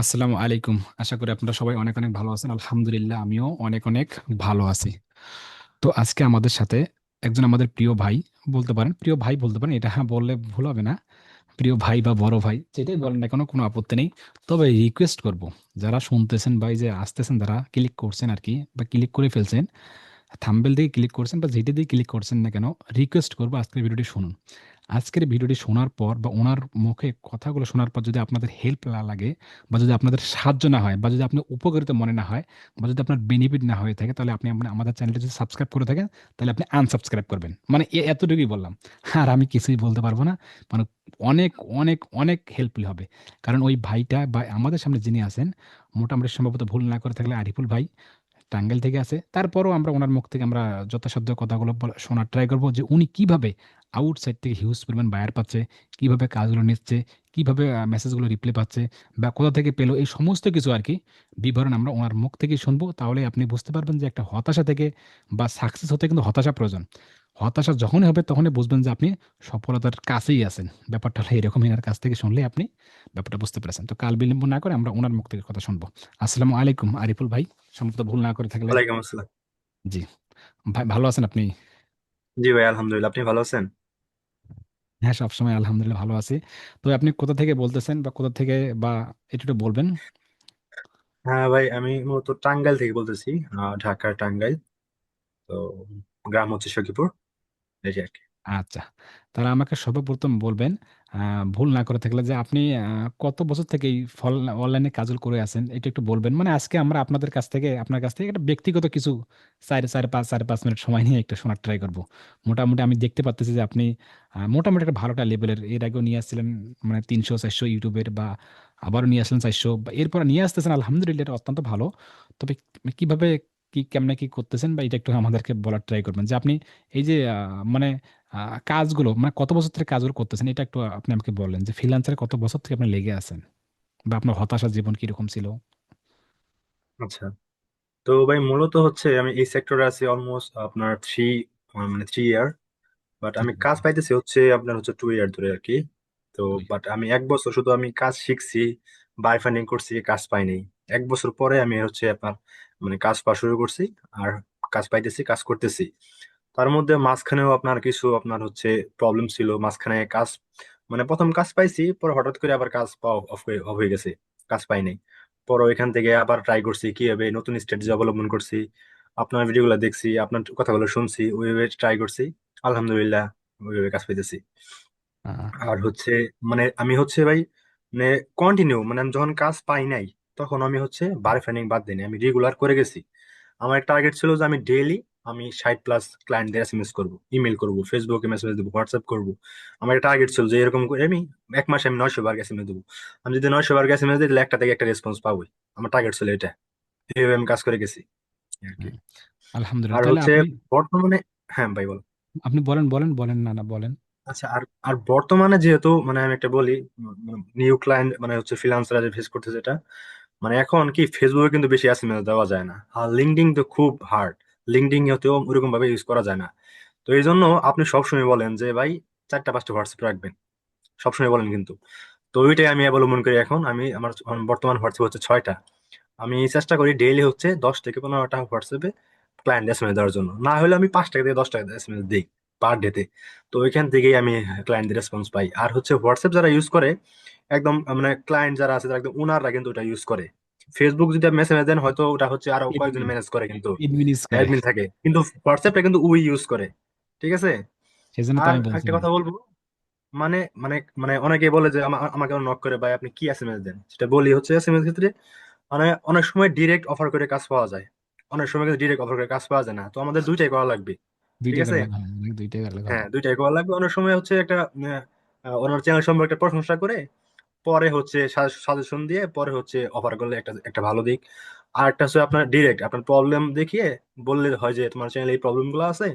আসসালামু আলাইকুম। আশা করি আপনারা সবাই অনেক অনেক ভালো আছেন। আলহামদুলিল্লাহ, আমিও অনেক অনেক ভালো আছি। তো আজকে আমাদের সাথে একজন আমাদের প্রিয় ভাই বলতে পারেন, প্রিয় ভাই বলতে পারেন, এটা হ্যাঁ বললে ভুল হবে না। প্রিয় ভাই বা বড় ভাই, যেটাই বলেন না কেন, কোনো আপত্তি নেই। তবে রিকোয়েস্ট করব, যারা শুনতেছেন বা যে আসতেছেন, যারা ক্লিক করছেন আর কি বা ক্লিক করে ফেলছেন থাম্বেল দিয়ে ক্লিক করছেন বা যেটা দিয়ে ক্লিক করছেন না কেন রিকোয়েস্ট করব আজকের ভিডিওটি শুনুন। আজকের ভিডিওটি শোনার পর বা ওনার মুখে কথাগুলো শোনার পর যদি আপনাদের হেল্প না লাগে বা যদি আপনাদের সাহায্য না হয় বা যদি আপনার উপকারিতা মনে না হয় বা যদি আপনার বেনিফিট না হয়ে থাকে, তাহলে আপনি আপনি আমাদের চ্যানেলটি যদি সাবস্ক্রাইব করে থাকেন, তাহলে আপনি আনসাবস্ক্রাইব করবেন। মানে এতটুকুই বললাম। আর আমি কিছুই বলতে পারব না। মানে অনেক অনেক অনেক হেল্পফুল হবে। কারণ ওই ভাইটা বা আমাদের সামনে যিনি আছেন, মোটামুটি সম্ভবত ভুল না করে থাকলে আরিফুল ভাই টাঙ্গাইল থেকে আছে। তারপরও আমরা ওনার মুখ থেকে আমরা যথাসাধ্য কথাগুলো শোনার ট্রাই করব যে উনি কীভাবে আউটসাইড থেকে হিউজ পরিমাণ বায়ার পাচ্ছে কীভাবে কাজগুলো নিচ্ছে কীভাবে মেসেজগুলো রিপ্লাই পাচ্ছে বা কোথা থেকে পেল এই সমস্ত কিছু আর কি বিবরণ আমরা ওনার মুখ থেকে শুনব। তাহলে আপনি বুঝতে পারবেন যে একটা হতাশা থেকে বা সাকসেস হতে কিন্তু হতাশা প্রয়োজন। হতাশা যখনই হবে তখনই বুঝবেন যে আপনি সফলতার কাছেই আছেন। ব্যাপারটা হলো এরকম এনার কাছ থেকে শুনলে আপনি ব্যাপারটা বুঝতে পেরেছেন। তো কাল বিলম্ব না করে আমরা ওনার মুখ থেকে কথা শুনব। আসসালামু আলাইকুম আরিফুল ভাই সম্ভবত ভুল না করে থাকলে। জি। ভাই ভালো আছেন আপনি? জি ভাই আলহামদুলিল্লাহ। আপনি ভালো আছেন? হ্যাঁ সবসময় আলহামদুলিল্লাহ ভালো আছি। তো আপনি কোথা থেকে বলতেছেন বা কোথা থেকে বা একটু একটু বলবেন? হ্যাঁ ভাই আমি মূলত টাঙ্গাইল থেকে বলতেছি ঢাকার টাঙ্গাইল। তো গ্রাম হচ্ছে সখীপুর এই যে আর কি। আচ্ছা তাহলে আমাকে সর্বপ্রথম বলবেন ভুল না করে থাকলে যে আপনি কত বছর থেকে এই ফল, অনলাইনে কাজগুলো করে আছেন, এটা একটু বলবেন। মানে আজকে আমরা আপনাদের কাছ থেকে, আপনার কাছ থেকে একটা ব্যক্তিগত কিছু চার চার, পাঁচ চার, পাঁচ মিনিট সময় নিয়ে একটু শোনার ট্রাই করব। মোটামুটি আমি দেখতে পাচ্ছি যে আপনি মোটামুটি একটা ভালোটা লেভেলের এর আগেও নিয়ে আসছিলেন মানে তিনশো, চারশো ইউটিউবের বা আবারও নিয়ে আসলেন চারশো, বা এরপর নিয়ে আসতেছেন, আলহামদুলিল্লাহ এটা অত্যন্ত ভালো। তবে কীভাবে, কি, কেমনে, কি করতেছেন, বা এটা একটু আমাদেরকে বলার ট্রাই করবেন যে আপনি এই যে মানে কাজগুলো মানে কত বছর থেকে কাজগুলো করতেছেন এটা একটু আপনি আমাকে বললেন যে ফ্রিল্যান্সারে কত বছর থেকে আপনি লেগে আছেন? বা আপনার হতাশার জীবন কীরকম ছিল? আচ্ছা। তো ভাই মূলত হচ্ছে আমি এই সেক্টরে আছি অলমোস্ট আপনার থ্রি মানে থ্রি ইয়ার বাট আমি কাজ পাইতেছি হচ্ছে আপনার হচ্ছে টু ইয়ার ধরে আর কি তো বাট আমি এক বছর শুধু আমি কাজ শিখছি বাই ফান্ডিং করছি কাজ পাইনি এক বছর পরে আমি হচ্ছে আপনার মানে কাজ পাওয়া শুরু করছি আর কাজ পাইতেছি কাজ করতেছি। তার মধ্যে মাঝখানেও আপনার কিছু আপনার হচ্ছে প্রবলেম ছিল মাঝখানে কাজ মানে প্রথম কাজ পাইছি পরে হঠাৎ করে আবার কাজ পাওয়া অফ হয়ে গেছে কাজ পাই নাই। পরে ওইখান থেকে আবার ট্রাই করছি কীভাবে নতুন স্ট্র্যাটেজি অবলম্বন করছি আপনার ভিডিওগুলো দেখছি আপনার কথাগুলো শুনছি ওইভাবে ট্রাই করছি আলহামদুলিল্লাহ ওইভাবে কাজ পাইতেছি। আর হচ্ছে মানে আমি হচ্ছে ভাই মানে কন্টিনিউ মানে আমি যখন কাজ পাই নাই তখন আমি হচ্ছে বারে ফাইন্ডিং বাদ দিই আমি রেগুলার করে গেছি। আমার একটা টার্গেট ছিল যে আমি ডেইলি আমি ষাট প্লাস ক্লায়েন্টদের এস এম এস করব ইমেল করব ফেসবুকে মেসেজ দেবো হোয়াটসঅ্যাপ করব। আমার একটা টার্গেট ছিল যে এরকম করে আমি এক মাসে আমি নয়শো বার এসএমএস দেবো। আমি যদি নয়শো বার এস এম এস দিই তাহলে একটা থেকে একটা রেসপন্স পাবোই। আমার টার্গেট ছিল এটা। এইভাবে আমি কাজ করে গেছি। আর আলহামদুলিল্লাহ। আর হচ্ছে বর্তমানে হ্যাঁ ভাই বল। আপনি বলেন বলেন বলেন না না বলেন। আচ্ছা আর আর বর্তমানে যেহেতু মানে আমি একটা বলি নিউ ক্লায়েন্ট মানে হচ্ছে ফ্রিল্যান্সাররা যে ফেস করতে যেটা মানে এখন কি ফেসবুকে কিন্তু বেশি এসএমএস দেওয়া যায় না। আর লিঙ্কডিন তো খুব হার্ড লিঙ্কডিন হতেও ওরকম ভাবে ইউজ করা যায় না। তো এই জন্য আপনি সবসময় বলেন যে, ভাই, চারটা পাঁচটা হোয়াটসঅ্যাপ রাখবেন। সবসময় বলেন কিন্তু। তো ওইটাই আমি অবলম্বন করি এখন। আমি আমার বর্তমান হোয়াটসঅ্যাপ হচ্ছে ছয়টা। আমি চেষ্টা করি ডেইলি হচ্ছে দশ থেকে পনেরোটা হোয়াটসঅ্যাপে ক্লায়েন্ট এসএমএস দেওয়ার জন্য। না হলে আমি পাঁচ টাকা থেকে দশ টাকা এসএমএস দিই পার ডেতে তো। ওইখান থেকেই আমি ক্লায়েন্টদের রেসপন্স পাই। আর হচ্ছে হোয়াটসঅ্যাপ যারা ইউজ করে, একদম মানে ক্লায়েন্ট যারা আছে তারা একদম ওনাররা কিন্তু ওটা ইউজ করে। ফেসবুক যদি মেসেজ দেন হয়তো ওটা হচ্ছে আরও কয়েকজন ম্যানেজ করে কিন্তু। অ্যাডমিন থাকে। কিন্তু হোয়াটসঅ্যাপটা কিন্তু ওই ইউজ করে। ঠিক আছে? সেজন্য আমি একটা কথা বলব মানে মানে মানে অনেকে বলে যে আমাকে নক করে ভাই আপনি কি এসএমএস দেন? সেটা বলি হচ্ছে এসএমএস ক্ষেত্রে মানে অনেক সময় ডিরেক্ট অফার করে কাজ পাওয়া যায়। অনেক সময় কিন্তু ডিরেক্ট অফার করে কাজ পাওয়া যায় না। তো আমাদের দুইটাই করা লাগবে। ঠিক আছে? হয়, দুইটাই হ্যাঁ করা লাগবে। অনেক সময় হচ্ছে একটা ওনার চ্যানেল সম্পর্কে একটা প্রশংসা করে পরে হচ্ছে সাজেশন দিয়ে পরে হচ্ছে অফার করলে একটা একটা ভালো দিক। আর একটা হচ্ছে আপনার ডিরেক্ট আপনার প্রবলেম দেখিয়ে বললে হয় যে তোমার চ্যানেলে এই প্রবলেমগুলো আছে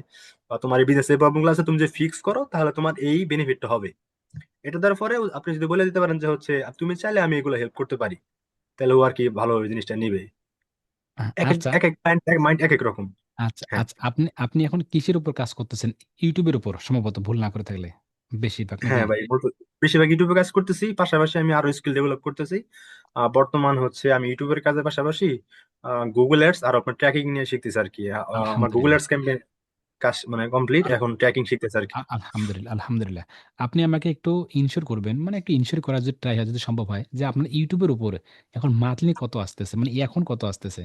বা তোমার এই বিজনেস এই প্রবলেমগুলো আছে তুমি যে ফিক্স করো তাহলে তোমার এই বেনিফিটটা হবে। এটা দেওয়ার পরে আপনি যদি বলে দিতে পারেন যে হচ্ছে তুমি চাইলে আমি এগুলো হেল্প করতে পারি। তাহলে ও আর কি ভালো জিনিসটা নিবে। এক এক আচ্ছা। মাইন্ড এক এক রকম। আচ্ছা হ্যাঁ। আচ্ছা। আপনি আপনি এখন কিসের উপর কাজ করতেছেন? ইউটিউবের উপর সম্ভবত ভুল না করে থাকলে। বেশিরভাগ হ্যাঁ ভাই বেশিরভাগ ইউটিউবে কাজ করতেছি পাশাপাশি আমি আরও স্কিল ডেভেলপ করতেছি। বর্তমান হচ্ছে আমি ইউটিউবের কাজের পাশাপাশি গুগল অ্যাডস আর আপনার ট্র্যাকিং নিয়ে শিখতেছি আর কি আমার গুগল আলহামদুলিল্লাহ অ্যাডস ক্যাম্পেইন কাজ মানে কমপ্লিট এখন ট্র্যাকিং শিখতেছি আর কি আলহামদুলিল্লাহ আলহামদুলিল্লাহ। আপনি আমাকে একটু ইনশিওর করবেন মানে একটু ইনশিওর করার যদি ট্রাই হয় যদি সম্ভব হয় যে আপনার ইউটিউবের উপর এখন মান্থলি কত আসতেছে? মানে এখন কত আসতেছে?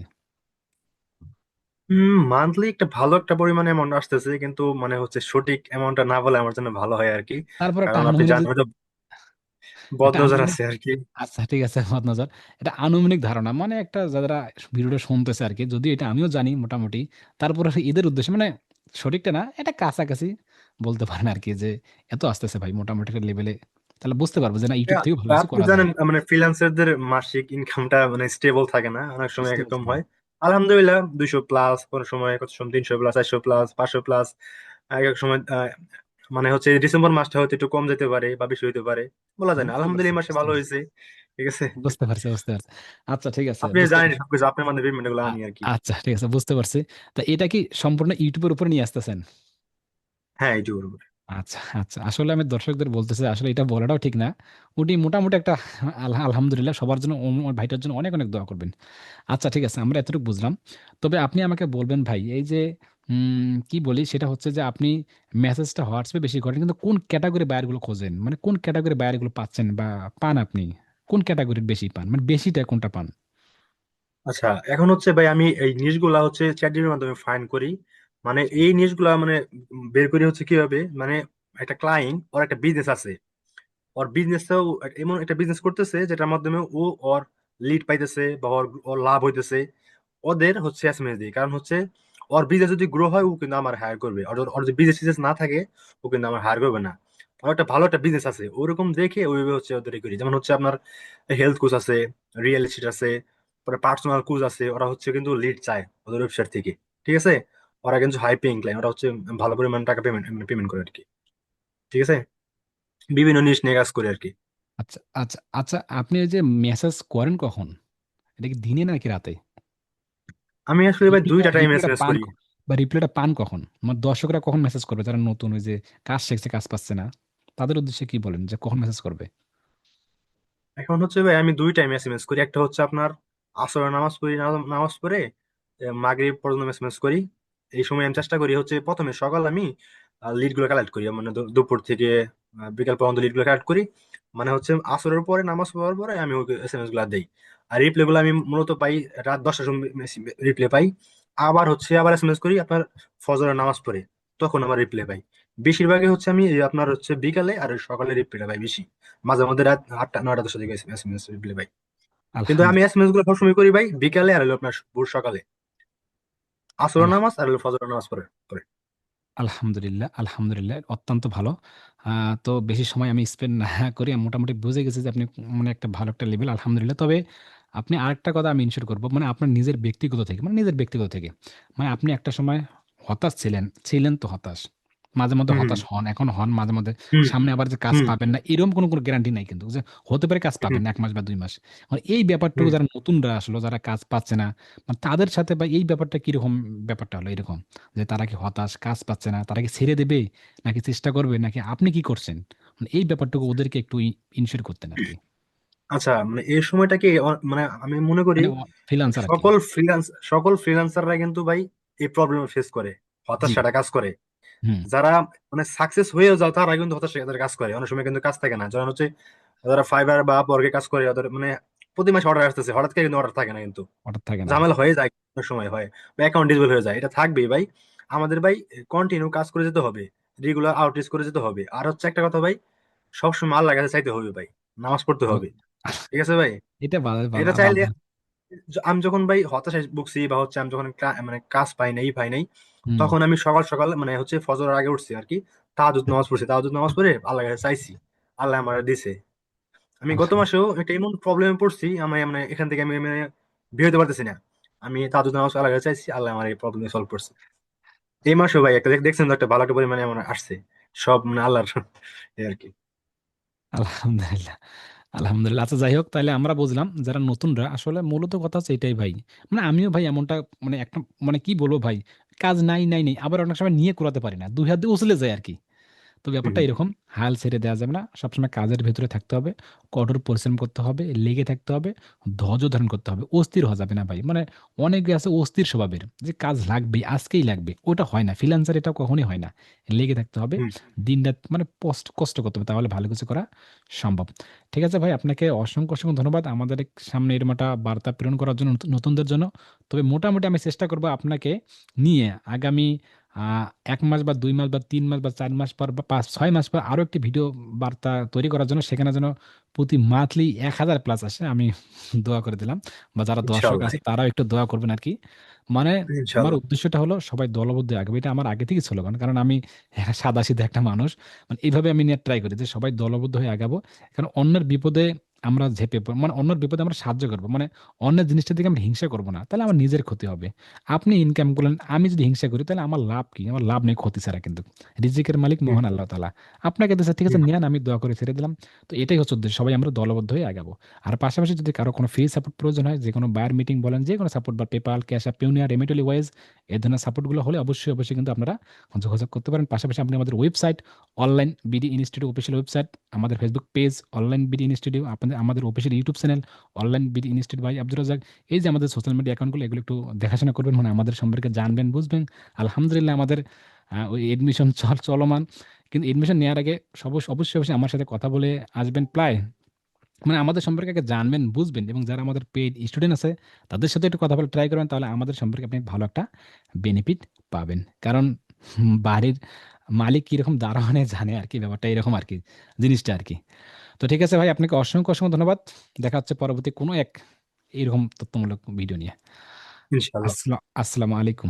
হুম মান্থলি একটা ভালো একটা পরিমাণে অ্যামাউন্ট আসতেছে কিন্তু মানে হচ্ছে সঠিক অ্যামাউন্টটা না বলে আমার জন্য ভালো হয় আর কি তারপর একটা কারণ আপনি আনুমানিক জানেন হয়তো একটা বদনজর আনুমানিক আছে আর কি আচ্ছা ঠিক আছে মত নজর এটা আনুমানিক ধারণা মানে একটা যারা ভিডিওটা শুনতেছে আর কি যদি এটা আমিও জানি মোটামুটি তারপর এদের উদ্দেশ্যে মানে সঠিকটা না এটা কাছাকাছি বলতে পারেন আর কি যে এত আসতেছে ভাই মোটামুটি একটা লেভেলে তাহলে বুঝতে পারব যে না ইউটিউব থেকে ভালো কিছু আপনি করা যায়। জানেন মানে ফ্রিল্যান্সারদের মাসিক ইনকামটা মানে স্টেবল থাকে না অনেক সময় বুঝতে পারছি হয়। আলহামদুলিল্লাহ দুইশো প্লাস কোন সময় কত সময় তিনশো প্লাস চারশো প্লাস পাঁচশো প্লাস এক এক সময় মানে হচ্ছে ডিসেম্বর মাসটা হয়তো একটু কম যেতে পারে বা বেশি হতে পারে বলা যায় না। আলহামদুলিল্লাহ মাসে ভালো হয়েছে ঠিক আছে? বুঝতে পারছি বুঝতে পারছি। আচ্ছা ঠিক আছে আপনি বুঝতে জানেন সবকিছু আপনার মানে আর কি আচ্ছা ঠিক আছে বুঝতে পারছি। তা এটা কি সম্পূর্ণ ইউটিউবের উপরে নিয়ে আসতেছেন? হ্যাঁ ইউটিউবের উপর। আচ্ছা আচ্ছা। আসলে আমি দর্শকদের বলতেছি, আসলে এটা বলাটাও ঠিক না। উনি মোটামুটি একটা আলহা- আলহামদুলিল্লাহ সবার জন্য ভাইটার জন্য অনেক অনেক দোয়া করবেন। আচ্ছা ঠিক আছে, আমরা এতটুকু বুঝলাম। তবে আপনি আমাকে বলবেন ভাই, এই যে কি বলি, সেটা হচ্ছে যে আপনি মেসেজটা হোয়াটসঅ্যাপে বেশি করেন, কিন্তু কোন ক্যাটাগরি বায়ারগুলো খোঁজেন? মানে কোন ক্যাটাগরি বায়ারগুলো পাচ্ছেন বা পান আপনি? কোন ক্যাটাগরির বেশি পান? মানে বেশিটা কোনটা পান? আচ্ছা এখন হচ্ছে ভাই, আমি এই নিউজগুলা হচ্ছে চ্যাট জিপিটির মাধ্যমে ফাইন্ড করি। মানে এই নিউজগুলা মানে বের করি হচ্ছে কীভাবে? মানে একটা ক্লায়েন্ট ওর একটা বিজনেস আছে। ওর বিজনেসটাও এমন একটা বিজনেস করতেছে, যেটার মাধ্যমে ও ওর লিড পাইতেছে বা ওর ওর লাভ হইতেছে। ওদের হচ্ছে এসএমএস দিই কারণ হচ্ছে, ওর বিজনেস যদি গ্রো হয়, ও কিন্তু আমার হায়ার করবে। আর ওর যদি বিজনেস টিজনেস না থাকে, ও কিন্তু আমার হায়ার করবে না। ওর একটা ভালো একটা বিজনেস আছে। ওরকম দেখে ওইভাবে হচ্ছে ওদের করি। যেমন হচ্ছে আপনার হেলথ কোচ আছে রিয়েল এস্টেট আছে পরে পার্সোনাল কোচ আছে, ওরা হচ্ছে কিন্তু লিড চায় ওদের ওয়েবসাইট থেকে। ঠিক আছে? ওরা কিন্তু হাই পেইং ক্লায়েন্ট ওরা হচ্ছে ভালো পরিমাণ টাকা পেমেন্ট পেমেন্ট করে আর কি ঠিক আছে? বিভিন্ন নিউজ নিয়ে কাজ করে আর কি আচ্ছা আচ্ছা আচ্ছা আপনি এই যে মেসেজ করেন কখন? এটা কি দিনে নাকি রাতে? আমি আসলে ভাই দুইটা টাইম পান করি। বা রিপ্লাইটা পান কখন? আমার দর্শকরা কখন মেসেজ করবে? যারা নতুন ওই যে কাজ শিখছে কাজ পাচ্ছে না তাদের উদ্দেশ্যে কি বলেন? যে কখন মেসেজ করবে? এখন হচ্ছে ভাই আমি দুই টাইম এসএমএস করি। একটা হচ্ছে আপনার আসরের নামাজ পড়ি নামাজ পড়ে মাগরিব পর্যন্ত এসএমএস করি। এই সময় আমি চেষ্টা করি হচ্ছে প্রথমে সকাল আমি লিডগুলো কালেক্ট করি। মানে দুপুর থেকে বিকাল পর্যন্ত লিডগুলো কালেক্ট করি। মানে হচ্ছে আসরের পরে নামাজ পড়ার পরে আমি ওকে এসগুলা দেই। আর রিপ্লে গুলো আমি মূলত পাই রাত দশটার সময় রিপ্লে পাই। আবার হচ্ছে আবার এস এম এস করি আপনার ফজরের নামাজ পড়ে তখন আমার রিপ্লে পাই। বেশিরভাগই হচ্ছে আমি আপনার হচ্ছে বিকালে আর সকালে রিপ্লেটা পাই বেশি। মাঝে মধ্যে রাত আটটা নয়টা দশটা দিকে এস রিপ্লে পাই। কিন্তু আমি এস এম এসগুলো সবসময় করি ভাই বিকালে আর হলো আপনার ভোর সকালে। আসর নামাজ আর হলো ফজর নামাজ পরে পরে আলহামদুলিল্লাহ আলহামদুলিল্লাহ অত্যন্ত ভালো। তো বেশি সময় আমি স্পেন্ড না করি আমি মোটামুটি বুঝে গেছি যে আপনি মানে একটা ভালো একটা লেভেল আলহামদুলিল্লাহ। তবে আপনি আরেকটা কথা আমি ইনশোর করব মানে আপনার নিজের ব্যক্তিগত থেকে মানে নিজের ব্যক্তিগত থেকে। মানে আপনি একটা সময় হতাশ ছিলেন ছিলেন তো হতাশ। মাঝে মধ্যে হুম। হতাশ হন এখন হন মাঝে মধ্যে। হুম। সামনে আবার যে কাজ হুম। পাবেন না এরকম কোনো কোনো গ্যারান্টি নাই কিন্তু যে হতে পারে কাজ পাবেন হুম। না এক মাস বা দুই মাস। মানে এই ব্যাপারটুকু হুম। যারা নতুনরা আসলো যারা কাজ পাচ্ছে না মানে তাদের সাথে বা এই ব্যাপারটা কীরকম ব্যাপারটা হলো এরকম? যে তারা কি হতাশ কাজ পাচ্ছে না তারা কি ছেড়ে দেবে নাকি চেষ্টা করবে নাকি আপনি কি করছেন? মানে এই ব্যাপারটুকু ওদেরকে একটু ইনশিওর করতেন আর কি। আচ্ছা মানে এই সময়টাকে অ- মানে আমি মনে করি মানে ফ্রিল্যান্সার সকল ফ্রিল্যান্স সকল ফ্রিল্যান্সাররা কিন্তু ভাই এই প্রবলেম ফেস করে জি। হতাশাটা কাজ করে। যারা মানে সাকসেস হয়েও যাও তারা কিন্তু হতাশা তাদের কাজ করে। অনেক সময় কিন্তু কাজ থাকে না। যেমন হচ্ছে যারা ফাইবার বা আপওয়ার্কে কাজ করে ওদের মানে প্রতি মাসে অর্ডার আসতেছে। হঠাৎ করে কিন্তু অর্ডার থাকে না কিন্তু। হঠাৎ থাকে না। ঝামেলা হয়ে যায় অনেক সময় হয়। বা অ্যাকাউন্ট ডিসেবল হয়ে যায়। এটা থাকবেই ভাই। আমাদের ভাই কন্টিনিউ কাজ করে যেতে হবে। রেগুলার আউটরিচ করে যেতে হবে। আর হচ্ছে একটা কথা ভাই সবসময় আল্লাহর কাছে চাইতে হবে ভাই। নামাজ পড়তে হবে। ঠিক আছে ভাই? এটা এটা চাইলে আমি যখন ভাই হতাশায় ভুগছি বা হচ্ছে আমি যখন মানে কাজ পাই নাই পাই নাই তখন আমি সকাল সকাল মানে হচ্ছে ফজরের আগে উঠছি আর কি। তাহাজ্জুদ নামাজ পড়ছি। তাহাজ্জুদ নামাজ পড়ে আল্লাহ কাছে চাইছি। আল্লাহ আমার দিছে। আমি গত আলহামদুলিল্লাহ মাসেও একটা এমন প্রবলেমে পড়ছি আমি মানে এখান থেকে আমি মানে বের হতে পারতেছি না। আমি তাহাজ্জুদ নামাজ আল্লাহর কাছে চাইছি আল্লাহ আমার এই প্রবলেম সলভ করছে। এই মাসেও ভাই একটা দেখছেন তো একটা ভালো একটা পরিমাণে আমার আসছে। সব মানে আল্লাহর এই আর কি। আলহামদুলিল্লাহ। আলহামদুলিল্লাহ। আচ্ছা যাই হোক তাহলে আমরা বুঝলাম যারা নতুনরা, আসলে মূলত কথা হচ্ছে এটাই ভাই। মানে আমিও ভাই এমনটা মানে একটা মানে কি বলব ভাই, কাজ নাই নাই, নেই, আবার অনেক সময় নিয়ে করাতে পারি না। দুই হাত দিয়ে উচলে যায় আর কি তো ব্যাপারটা এরকম হাল ছেড়ে দেওয়া যাবে না সবসময় কাজের ভেতরে থাকতে হবে কঠোর পরিশ্রম করতে হবে লেগে থাকতে হবে ধৈর্য ধারণ করতে হবে অস্থির হওয়া যাবে না ভাই। মানে অনেকে আছে অস্থির স্বভাবের যে কাজ লাগবে আজকেই লাগবে ওটা হয় না ফ্রিল্যান্সার এটা কখনোই হয় না। লেগে থাকতে হবে দিন রাত মানে কষ্ট কষ্ট করতে হবে তাহলে ভালো কিছু করা সম্ভব। ঠিক আছে ভাই আপনাকে অসংখ্য অসংখ্য ধন্যবাদ আমাদের সামনে এরকম একটা বার্তা প্রেরণ করার জন্য নতুনদের জন্য। তবে মোটামুটি আমি চেষ্টা করব আপনাকে নিয়ে আগামী আহ, এক মাস বা দুই মাস বা তিন মাস বা চার মাস পর বা পাঁচ ছয় মাস পর আরও একটি ভিডিও বার্তা তৈরি করার জন্য সেখানে যেন প্রতি মান্থলি এক হাজার প্লাস আসে আমি দোয়া করে দিলাম। বা যারা দর্শক আছে তারাও একটু দোয়া করবেন আর কি মানে আমার উদ্দেশ্যটা হলো সবাই দলবদ্ধ আগাবে এটা আমার আগে থেকে স্লোগান কারণ আমি সাদা সিধা একটা মানুষ। মানে এইভাবে আমি নিয়ে ট্রাই করি যে সবাই দলবদ্ধ হয়ে আগাবো। কারণ অন্যের বিপদে আমরা ঝেঁপে পড়- মানে অন্যের বিপদে আমরা সাহায্য করব। মানে অন্যের জিনিসটা দিকে আমরা হিংসা করব না। তাহলে আমার নিজের ক্ষতি হবে। আপনি ইনকাম করলেন আমি যদি হিংসা করি তাহলে আমার লাভ কি? আমার লাভ নেই ক্ষতি ছাড়া কিন্তু। রিজিকের মালিক মহান আল্লাহ তালা আপনাকে দিয়েছে ঠিক আছে নেন আমি দোয়া করে ছেড়ে দিলাম। তো এটাই হচ্ছে উদ্দেশ্য সবাই আমরা দলবদ্ধ হয়ে আগাবো। আর পাশাপাশি যদি কারও কোনো ফ্রি সাপোর্ট প্রয়োজন হয় যে কোনো বায়ার মিটিং বলেন যে কোনো সাপোর্ট বা PayPal cash app Payoneer Remitly Wise এই ধরনের সাপোর্টগুলো হলে অবশ্যই অবশ্যই কিন্তু আপনারা যোগাযোগ করতে পারেন। পাশাপাশি আপনি আমাদের website online BD institute official website আমাদের Facebook page online BD institute আপনাদের, আমাদের official YouTube channel online BD institute by Abdul Razzak এই যে আমাদের সোশ্যাল মিডিয়া অ্যাকাউন্টগুলো এগুলো একটু দেখাশোনা করবেন মানে আমাদের সম্পর্কে জানবেন, বুঝবেন। আলহামদুলিল্লাহ, আমাদের ওই এডমিশন চল চলমান। কিন্তু এডমিশন নেওয়ার আগে সব অবশ্যই অবশ্যই আমার সাথে কথা বলে আসবেন প্রায়। মানে আমাদের সম্পর্কে আগে জানবেন, বুঝবেন এবং যারা আমাদের পেইড স্টুডেন্ট আছে, তাদের সাথে একটু কথা বলে ট্রাই করবেন, তাহলে আমাদের সম্পর্কে আপনি ভালো একটা বেনিফিট পাবেন। কারণ বাড়ির মালিক কীরকম দাঁড়ানে জানে আর কি ব্যাপারটা এরকম আর কি জিনিসটা আর কি। তো ঠিক আছে ভাই আপনাকে অসংখ্য অসংখ্য ধন্যবাদ। দেখা হচ্ছে পরবর্তী কোনো এক এরকম তথ্যমূলক ভিডিও নিয়ে। আসসালামু আলাইকুম।